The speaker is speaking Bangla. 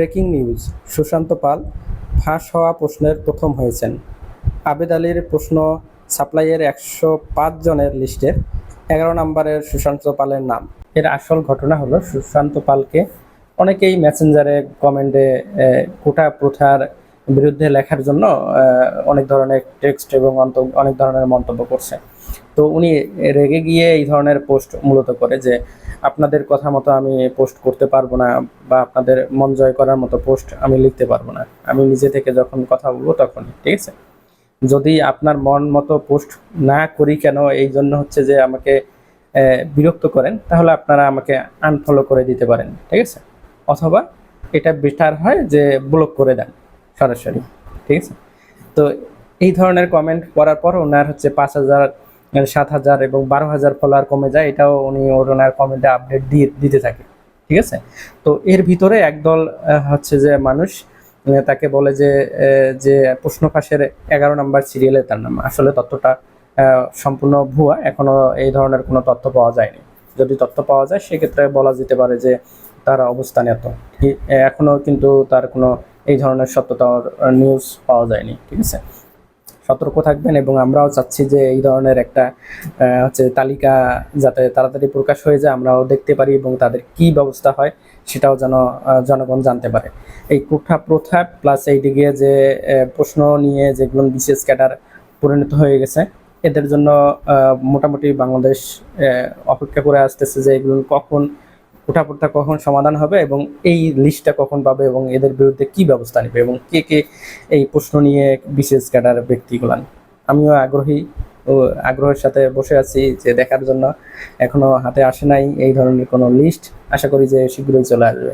ব্রেকিং নিউজ, সুশান্ত পাল, ফাঁস হওয়া প্রশ্নের প্রথম হয়েছেন। আবেদ আলীর প্রশ্ন সাপ্লাইয়ের একশো পাঁচ জনের লিস্টের, এগারো নম্বরের সুশান্ত পালের নাম। এর আসল ঘটনা হলো, সুশান্ত পালকে অনেকেই মেসেঞ্জারে, কমেন্টে কোটা প্রথার বিরুদ্ধে লেখার জন্য অনেক ধরনের টেক্সট এবং অনেক ধরনের মন্তব্য করছে। তো উনি রেগে গিয়ে এই ধরনের পোস্ট মূলত করে যে, আপনাদের কথা মতো আমি পোস্ট করতে পারব না বা আপনাদের মন জয় করার মতো পোস্ট আমি লিখতে পারব না। আমি নিজে থেকে যখন কথা বলব তখন ঠিক আছে? যদি আপনার মন মতো পোস্ট না করি কেন, এই জন্য হচ্ছে যে আমাকে বিরক্ত করেন, তাহলে আপনারা আমাকে আনফলো করে দিতে পারেন। ঠিক আছে? অথবা এটা বেটার হয় যে ব্লক করে দেন। সরাসরি, ঠিক আছে? তো এই ধরনের কমেন্ট করার পর ওনার হচ্ছে পাঁচ হাজার, সাত হাজার এবং বারো হাজার ফলোয়ার কমে যায়, এটাও উনি ওনার কমেন্টে আপডেট দিয়ে, দিতে থাকে, ঠিক আছে? তো এর ভিতরে একদল হচ্ছে যে মানুষ তাকে বলে যে যে প্রশ্ন ফাঁসের এগারো নম্বর সিরিয়ালে তার নাম, আসলে তথ্যটা সম্পূর্ণ ভুয়া, এখনও এই ধরনের কোনো তথ্য পাওয়া যায়নি। যদি তথ্য পাওয়া যায়, সেক্ষেত্রে বলা যেতে পারে যে তার অবস্থান এত কি- এখনও কিন্তু তার কোনো এই ধরনের সত্যতার নিউজ পাওয়া যায়নি, ঠিক আছে? সতর্ক থাকবেন এবং আমরাও চাচ্ছি যে এই ধরনের একটা হচ্ছে তালিকা যাতে তাড়াতাড়ি প্রকাশ হয়ে যায়, আমরাও দেখতে পারি এবং তাদের কি ব্যবস্থা হয় সেটাও যেন জনগণ জানতে পারে। এই কোঠা প্রথা প্লাস এইদিকে যে প্রশ্ন নিয়ে যেগুলো বিশেষ ক্যাডার পরিণত হয়ে গেছে, এদের জন্য মোটামুটি বাংলাদেশ অপেক্ষা করে আসতেছে যে এগুলো কখন প্রথা কখন সমাধান হবে এবং এই লিস্টটা কখন পাবে এবং এদের বিরুদ্ধে কি ব্যবস্থা নেবে এবং কে কে এই প্রশ্ন নিয়ে বিশেষ ক্যাডার ব্যক্তিগুলান আমিও আগ্রহী ও আগ্রহের সাথে বসে আছি যে দেখার জন্য। এখনও হাতে আসে নাই এই ধরনের কোনো লিস্ট। আশা করি যে শীঘ্রই চলে আসবে।